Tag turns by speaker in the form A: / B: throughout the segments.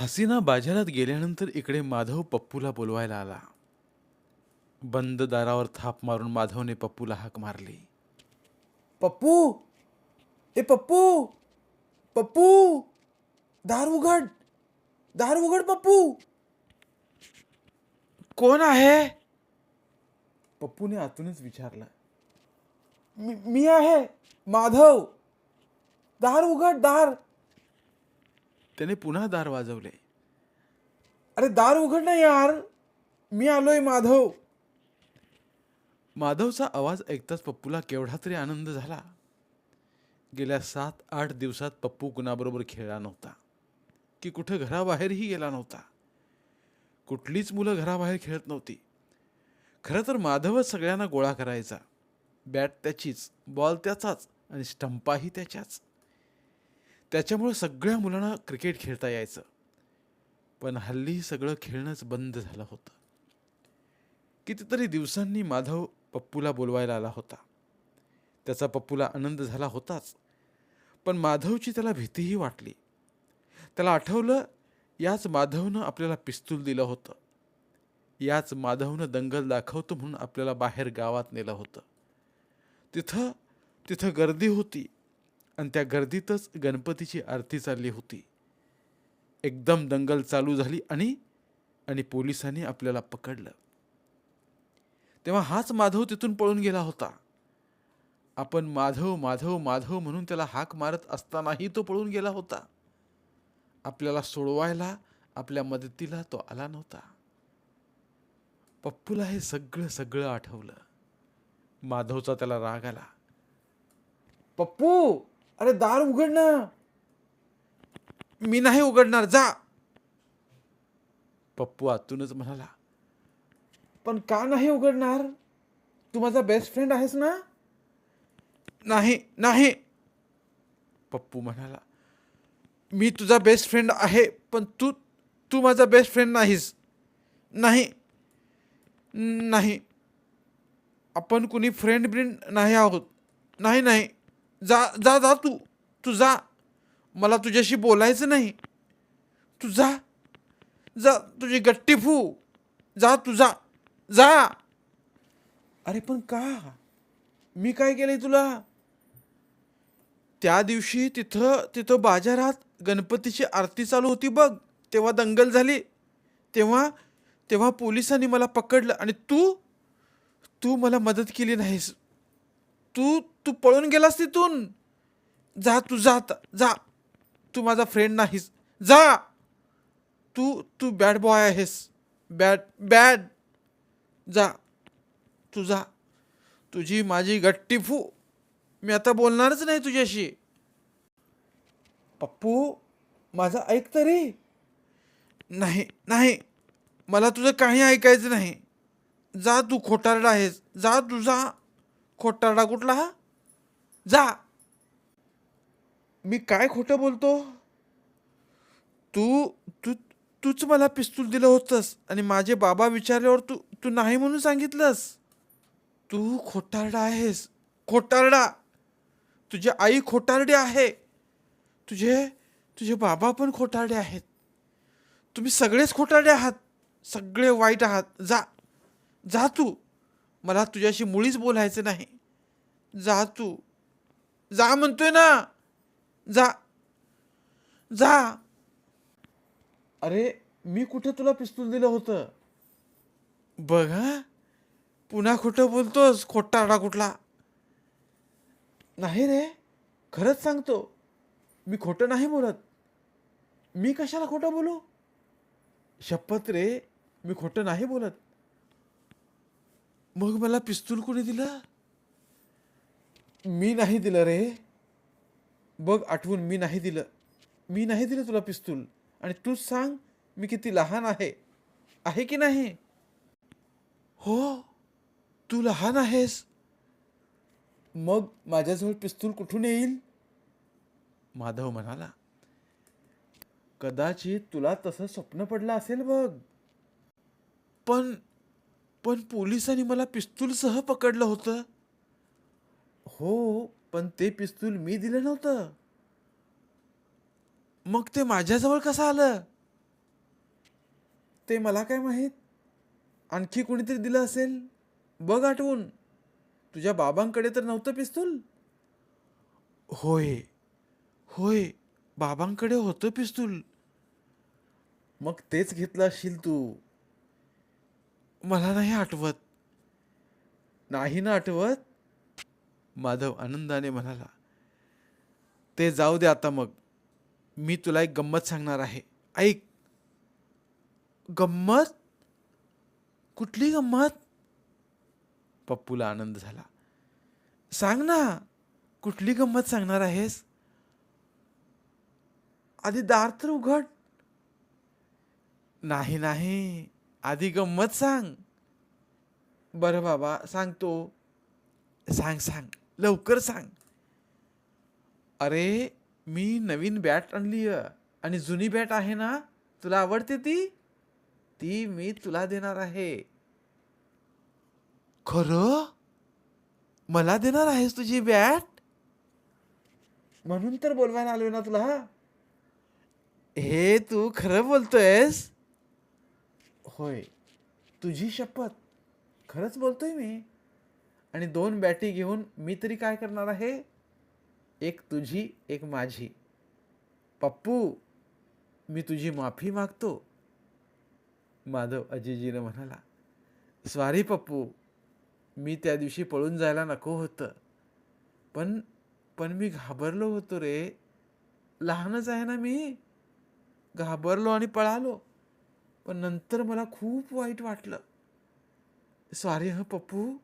A: हसीना बाजारात गेल्यानंतर इकडे माधव पप्पूला बोलवायला आला. बंद दारावर थाप मारून माधवने पप्पूला हाक मारली.
B: पप्पू! ए पप्पू! पप्पू! दार उघड! दार उघड पप्पू!
A: कोण आहे?
B: पप्पूने आतूनच विचारलं. मी मी आहे माधव. दार उघड दार!
A: त्याने पुन्हा दार वाजवले.
B: अरे दार उघड ना यार. मी आलोय माधव.
A: माधवचा आवाज ऐकताच पप्पूला केवढा तरी आनंद झाला. गेल्या सात आठ दिवसात पप्पू कुणाबरोबर खेळला नव्हता. की कुठं घराबाहेरही गेला नव्हता. कुठलीच मुलं घराबाहेर खेळत नव्हती. खरं तर माधवच सगळ्यांना गोळा करायचा. बॅट त्याचीच बॉल त्याचाच आणि स्टंपाही त्याच्याच. त्याच्यामुळं सगळ्या मुलांना क्रिकेट खेळता यायचं. पण हल्ली सगळं खेळणंच बंद झालं होतं. कितीतरी दिवसांनी माधव पप्पूला बोलवायला आला होता. त्याचा पप्पूला आनंद झाला होताच. पण माधवची त्याला भीतीही वाटली. त्याला आठवलं याच माधवनं आपल्याला पिस्तूल दिलं होतं. याच माधवनं दंगल दाखवतो म्हणून आपल्याला बाहेर गावात नेलं होतं. तिथं तिथं गर्दी होती. आणि त्या गर्दीतच गणपतीची आरती चालली होती. एकदम दंगल चालू झाली आणि आणि पोलिसांनी आपल्याला पकडलं. तेव्हा हाच माधव तिथून पळून गेला होता. आपण माधव माधव माधव म्हणून त्याला हाक मारत असतानाही तो पळून गेला होता. आपल्याला सोडवायला आपल्या मदतीला तो आला नव्हता. पप्पूला हे सगळं सगळं आठवलं. माधवचा त्याला राग आला.
B: पप्पू! अरे दार उघड ना.
A: मी नाही उघडणार जा. पप्पू आतूनच म्हणाला
B: पण का नाही उघडणार? तू माझा बेस्ट फ्रेंड आहेस ना?
A: नाही नाही. पप्पू म्हणाला मी तुझा बेस्ट फ्रेंड आहे पण तू तू माझा बेस्ट फ्रेंड नाहीस. नाही. नाही. आपण कुणी फ्रेंड ब्रिंड नाही आहोत. नाही नाही. जा जा जा तू. तू जा. मला तुझ्याशी बोलायचं नाही. तू जा. जा तुझी गट्टी फू. जा तू जा. जा.
B: अरे पण का? मी काय केलंय तुला?
A: त्या दिवशी तिथं तिथं बाजारात गणपतीची आरती चालू होती बघ. तेव्हा दंगल झाली. तेव्हा तेव्हा पोलिसांनी मला पकडलं आणि तू तू मला मदत केली नाहीस. तू तू पळून गेलास तिथून. जा तू जा आता, जा. तू माझा फ्रेंड नाहीस. जा. तू तू बॅड बॉय आहेस. बॅड बॅड जा. तू जा. तुझी माझी गट्टी फू. मी आता बोलणारच नाही तुझ्याशी.
B: पप्पू माझं ऐक तरी.
A: नाही नाही. मला तुझं काही ऐकायचं नाही. जा तू खोटारडा आहेस. जा तू जा. खोटारडा कुठला हा? जा.
B: मी काय खोटं बोलतो?
A: तू तू तूच मला पिस्तूल दिलं होतंस आणि माझे बाबा विचारल्यावर तू तू नाही म्हणून सांगितलंस. तू खोटारडा आहेस. खोटारडा. तुझी आई खोटारडी आहे. तुझे तुझे बाबा पण खोटारडे आहेत. तुम्ही सगळेच खोटारडे आहात. सगळे वाईट आहात. जा. जा तू. मला तुझ्याशी मुळीच बोलायचं नाही. जा तू. जा म्हणतोय ना. जा. जा.
B: अरे मी कुठे तुला पिस्तूल दिलं होतं?
A: बघ पुन्हा खोटं बोलतोस खोटारडा कुठला.
B: नाही रे खरंच सांगतो. मी खोटं नाही बोलत. मी कशाला खोटं बोलू? शपथ रे मी खोटं नाही बोलत.
A: मग मला पिस्तूल कोणी दिलं?
B: मी नाही दिलं रे. बघ आठवून मी नाही दिलं. मी नाही दिलं तुला पिस्तूल. आणि तूच सांग मी किती लहान आहे. आहे की नाही?
A: हो तू लहान आहेस.
B: मग माझ्याजवळ पिस्तूल कुठून येईल?
A: माधव म्हणाला
B: कदाचित तुला तसं स्वप्न पडलं असेल बघ.
A: पण पण पोलिसांनी मला पिस्तूलसह पकडलं होतं.
B: हो पण ते पिस्तूल मी दिलं नव्हतं.
A: मग ते माझ्याजवळ कसं आलं?
B: ते मला काय माहीत? आणखी कोणीतरी दिलं असेल? बघ आठवून. तुझ्या बाबांकडे तर नव्हतं पिस्तूल?
A: होय. होय बाबांकडे होतं पिस्तूल.
B: मग तेच घेतलं असशील तू.
A: मला नाही आठवत.
B: नाही ना आठवत?
A: माधव आनंदाने म्हणाला ते जाऊ दे आता मग. मी तुला एक गंमत सांगणार आहे. ऐक. गंमत? कुठली गंमत? पप्पूला आनंद झाला. सांग ना कुठली गंमत सांगणार आहेस?
B: आधी दार तर उघड.
A: नाही नाही. आधी गंमत सांग.
B: बरं बाबा सांगतो.
A: सांग सांग. लवकर सांग. अरे मी नवीन बॅट आणली
B: आणि जुनी बॅट आहे ना तुला आवडते ती? ती मी तुला देणार आहे.
A: खरं? मला देणार आहेस तुझी बॅट?
B: म्हणून तर बोलवायला आलोय ना तुला.
A: हे तू खरं बोलतोयस?
B: होय. तुझी शपथ. खरंच बोलतोय मी. आणि दोन बॅटी घेऊन मी तरी काय करणार आहे? एक तुझी एक माझी. पप्पू मी तुझी माफी मागतो. माधव अजिजीनं म्हणाला स्वारी पप्पू. मी त्या दिवशी पळून जायला नको होतं. पण पण मी घाबरलो होतो रे. लहानच आहे ना मी. घाबरलो आणि पळालो. पण नंतर मला खूप वाईट वाटलं. सॉरी हं पप्पू.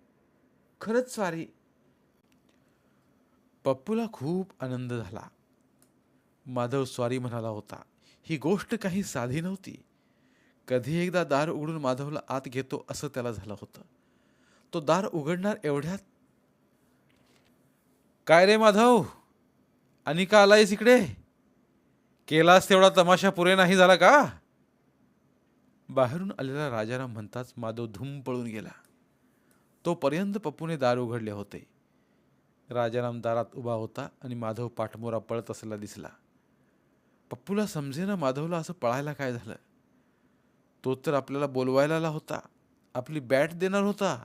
B: खरंच स्वारी.
A: पप्पूला खूप आनंद झाला. माधव स्वारी म्हणाला होता ही गोष्ट काही साधी नव्हती. कधी एकदा दार उघडून माधवला आत घेतो असं त्याला झालं होतं. तो दार उघडणार एवढ्यात काय रे माधव? आणि का आलायस इकडे? केलास तेवढा तमाशा पुरे नाही झाला का? बाहेरून आलेला राजाराम म्हणताच माधव धूम पळून गेला. तोपर्यंत पप्पूने दार उघडले होते. राजाराम दारात उभा होता आणि माधव पाठमोरा पळत असलेला दिसला. पप्पूला समजेना माधवला असं पळायला काय झालं? तो तर आपल्याला बोलवायला आला होता. आपली बॅट देणार होता.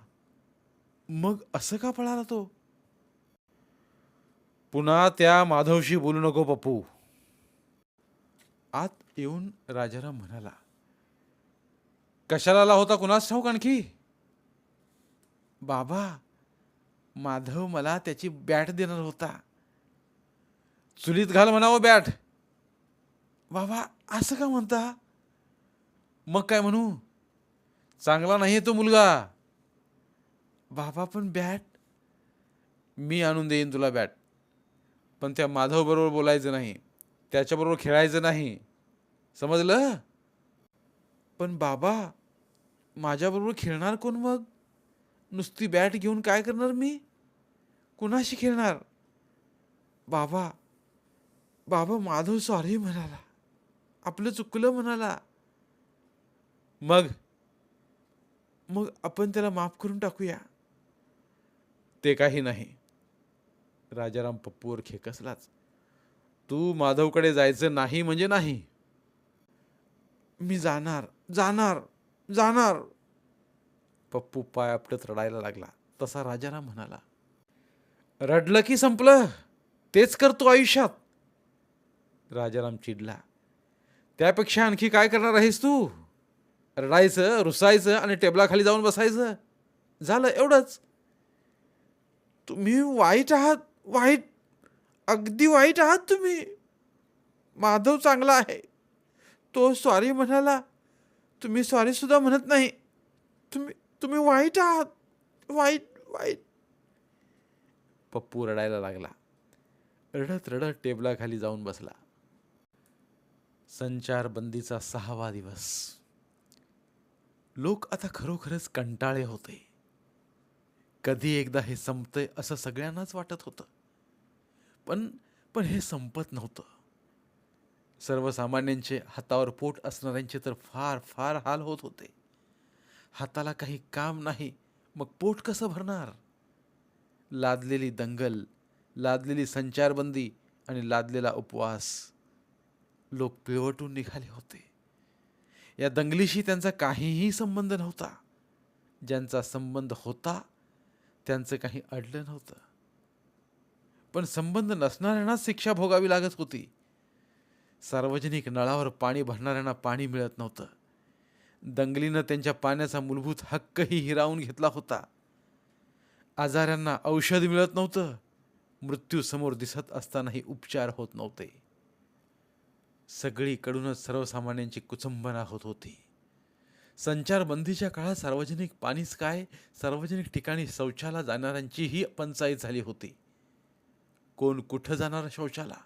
A: मग असं का पळाला तो? पुन्हा त्या माधवशी बोलू नको पप्पू. आत येऊन राजाराम म्हणाला कशाला आला होता कुणास ठाऊक आणखी? बाबा माधव मला त्याची बॅट देणार होता. चुलीत घाल म्हणावं बॅट. बाबा असं का म्हणता? मग काय म्हणू? चांगला नाही तो मुलगा. बाबा पण बॅट? मी आणून देईन तुला बॅट. पण त्या माधव बरोबर बोलायचं नाही. त्याच्याबरोबर खेळायचं नाही. समजलं? पण बाबा माझ्याबरोबर खेळणार कोण मग? नुसती बॅट घेऊन काय करणार मी? कुणाशी खेळणार? बाबा बाबा माधव सॉरी म्हणाला. आपलं चुकलं म्हणाला. मग? मग आपण त्याला माफ करून टाकूया. ते काही नाही. राजाराम पप्पूवर खेकसलाच तू माधवकडे जायचं नाही म्हणजे नाही. मी जाणार जाणार जाणार. पप्पू पाय आपटत रडायला लागला. तसा राजाराम म्हणाला रडलं की संपलं. तेच करतो आयुष्यात. राजाराम चिडला त्यापेक्षा आणखी काय करणार आहेस तू? रडायचं रुसायचं आणि टेबलाखाली जाऊन बसायचं. झालं एवढंच. तुम्ही वाईट आहात वाईट अगदी वाईट आहात तुम्ही. माधव चांगला आहे. तो सॉरी म्हणाला तुम्ही सॉरीसुद्धा म्हणत नाही. तुम्ही तुम्ही वाईट आहात. वाईट वाईट. पप्पू रडायला लागला. रडत रडत टेबलाखाली जाऊन बसला. संचारबंदीचा सहावा दिवस. लोक आता खरोखरच कंटाळे होते. कधी एकदा हे संपतंय असं सगळ्यांनाच वाटत होतं. पण पण हे संपत नव्हतं. सर्वसामान्यांचे हातावर पोट असणाऱ्यांचे तर फार फार हाल होत होते. हाताला काही काम नाही मग पोट कसं भरणार? लादलेली दंगल लादलेली संचारबंदी आणि लादलेला उपवास. लोक पिळवटून निघाले होते. या दंगलीशी त्यांचा काहीही संबंध नव्हता. ज्यांचा संबंध होता त्यांचं काही अडलं नव्हतं. पण संबंध नसणाऱ्यांनाच शिक्षा भोगावी लागत होती. सार्वजनिक नळावर पाणी भरणाऱ्यांना पाणी मिळत नव्हतं. दंगलीनं त्यांच्या पाण्याचा मूलभूत हक्कही हिरावून घेतला होता. आजाऱ्यांना औषध मिळत नव्हतं. मृत्यू समोर दिसत असतानाही उपचार होत नव्हते. सगळीकडूनच सर्वसामान्यांची कुचंबना होत होती. संचारबंदीच्या काळात सार्वजनिक पाणीच काय? सार्वजनिक ठिकाणी शौचाला जाणाऱ्यांचीही पंचायत झाली होती. कोण कुठं जाणार शौचाला?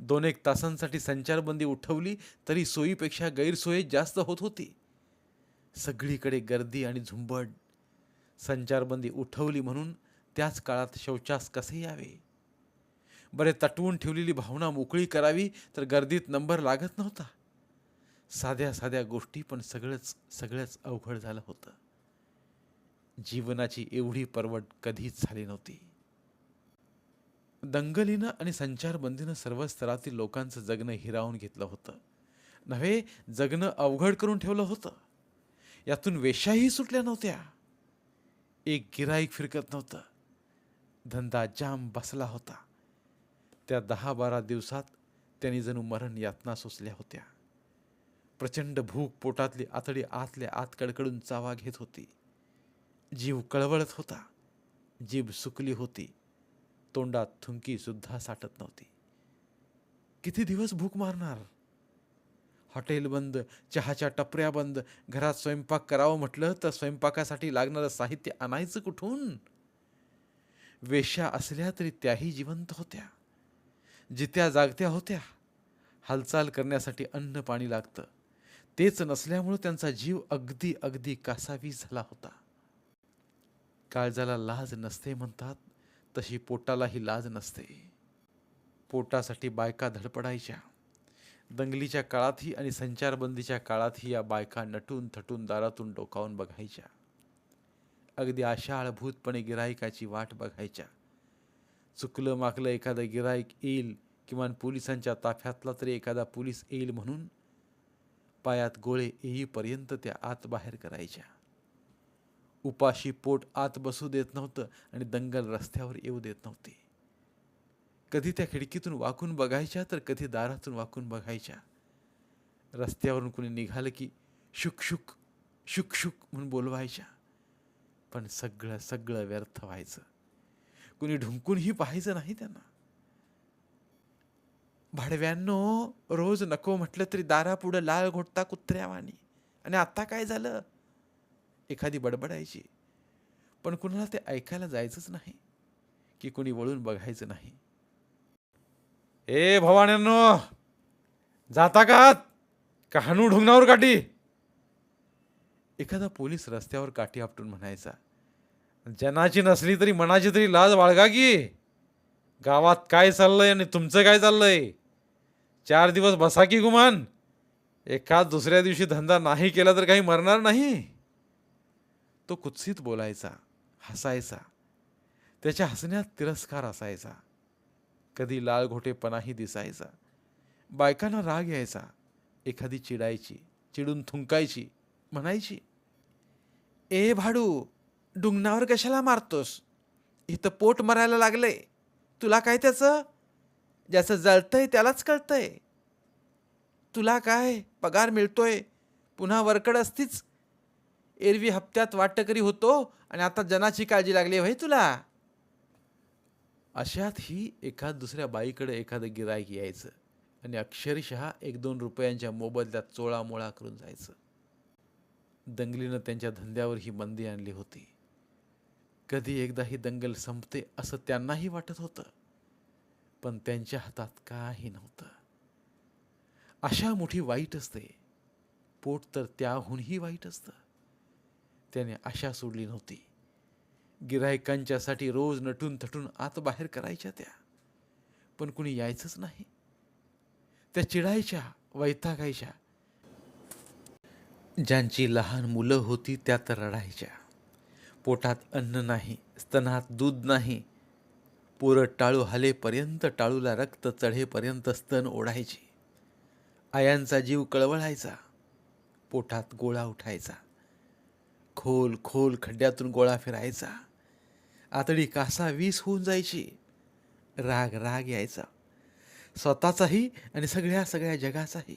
A: दोन एक तासांसाठी संचारबंदी उठवली तरी सोयीपेक्षा गैरसोयी जास्त होत होती. सगळीकडे गर्दी आणि झुंबड. संचारबंदी उठवली म्हणून त्याच काळात शौचास कसे यावे? बरे तटवून ठेवलेली भावना मोकळी करावी तर गर्दीत नंबर लागत नव्हता. साध्या साध्या गोष्टी पण सगळंच सगळंच अवघड झालं होतं. जीवनाची एवढी परवड कधीच झाली नव्हती. दंगलीनं आणि संचारबंदीनं सर्व स्तरातील लोकांचं जगणं हिरावून घेतलं होतं. नव्हे जगणं अवघड करून ठेवलं होतं. यातून वेशाही सुटल्या नव्हत्या. एक गिराईक फिरकत नव्हतं. धंदा जाम बसला होता. त्या दहा बारा दिवसात त्यांनी जणू मरण यातना सोसल्या होत्या. प्रचंड भूक पोटातली आतडी आतल्या आत कडकडून चावा घेत होती. जीव कळवळत होता. जीभ सुकली होती. तोंडात थुंकी सुद्धा साठत नव्हती. किती दिवस भूक मारणार? हॉटेल बंद चहाच्या टपऱ्या बंद घरात स्वयंपाक करावं म्हटलं तर स्वयंपाकासाठी लागणारं साहित्य आणायचं कुठून? वेश्या असल्या तरी त्याही जिवंत होत्या. जित्या जागत्या होत्या. हालचाल करण्यासाठी अन्न पाणी लागतं. तेच नसल्यामुळं त्यांचा जीव अगदी अगदी कासावी झाला होता. काळजाला लाज नसते म्हणतात तशी पोटालाही लाज नसते. पोटासाठी बायका धडपडायच्या. दंगलीच्या काळातही आणि संचारबंदीच्या काळातही या बायका नटून थटून दारातून डोकावून बघायच्या. अगदी आशाळभूतपणे गिरायकाची वाट बघायच्या. चुकलं माकलं एखादं गिराईक येईल किमान पोलिसांच्या ताफ्यातला तरी एखादा पोलीस येईल म्हणून पायात गोळे येईपर्यंत त्या आत बाहेर करायच्या. उपाशी पोट आत बसू देत नव्हतं आणि दंगल रस्त्यावर येऊ देत नव्हती. कधी त्या खिडकीतून वाकून बघायच्या तर कधी दारातून वाकून बघायच्या. रस्त्यावरून कुणी निघालं की शुकशुक शुकशुक म्हणून बोलवायच्या. पण सगळं सगळं व्यर्थ व्हायचं. कुणी ढुंकूनही पाहायचं नाही त्यांना. भाडव्यांनो रोज नको म्हटलं तरी दारापुढं लाळ घोटता कुत्र्यावानी. आणि आता काय झालं? एखादी बडबडायची. पण कुणाला ते ऐकायला जायचंच नाही की कुणी वळून बघायचं नाही. ए भवान्यांनो जाता का आत? का हाणू ढुंगणावर काठी. एखादा पोलीस रस्त्यावर काठी आपटून म्हणायचा जनाची नसली तरी मनाची तरी लाज बाळगा की. गावात काय चाललंय आणि तुमचं काय चाललंय? चार दिवस बसा की गुमान. एखाद दुसऱ्या दिवशी धंदा नाही केला तर काही मरणार नाही. तो कुत्सित बोलायचा हसायचा. त्याच्या हसण्यात तिरस्कार असायचा. कधी लाल घोटेपणाही दिसायचा. बायकांना राग यायचा. एखादी चिडायची चिडून थुंकायची म्हणायची ए भाडू डुंगणावर कशाला मारतोस? इथं पोट मरायला लागलंय. तुला काय त्याचं? ज्याचं जळतंय त्यालाच कळतंय. तुला काय पगार मिळतोय? पुन्हा वरकड असतीच एरवी हप्त्यात वाटकरी होतो आणि आता जनाची काळजी लागली होय तुला. अशातही एखाद दुसऱ्या बाईकडे एखादं गिरायक यायचं आणि अक्षरशः एक दोन रुपयांच्या मोबदल्यात चोळामोळा करून जायचं. दंगलीनं त्यांच्या धंद्यावर ही मंदी आणली होती. कधी एकदा ही दंगल संपते असं त्यांनाही वाटत होतं पण त्यांच्या हातात काही नव्हतं. अशा मोठी वाईट असते. पोट तर त्याहूनही वाईट असतं. त्याने आशा सोडली नव्हती. गिरायकांच्यासाठी रोज नटून थटून आत बाहेर करायच्या त्या. पण कुणी यायचंच नाही. त्या चिडायच्या वैतागायच्या. ज्यांची लहान मुलं होती त्या तर रडायच्या. पोटात अन्न नाही स्तनात दूध नाही. पोरं टाळू हालेपर्यंत टाळूला रक्त चढेपर्यंत स्तन ओढायची. आयांचा जीव कळवळायचा. पोटात गोळा उठायचा. खोल खोल खड्ड्यातून गोळा फिरायचा. आतडी कासा वीस होऊन जायची. राग राग यायचा. स्वतःचाही आणि सगळ्या सगळ्या जगाचाही.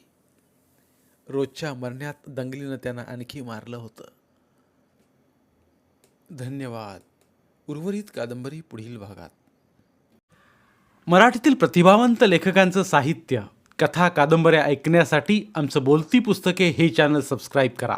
A: रोजच्या मरण्यात दंगलीनं त्यांना आणखी मारलं होतं. धन्यवाद. उर्वरित कादंबरी पुढील भागात.
C: मराठीतील प्रतिभावंत लेखकांचं साहित्य कथा कादंबऱ्या ऐकण्यासाठी आमचं बोलती पुस्तके हे चॅनल सबस्क्राईब करा.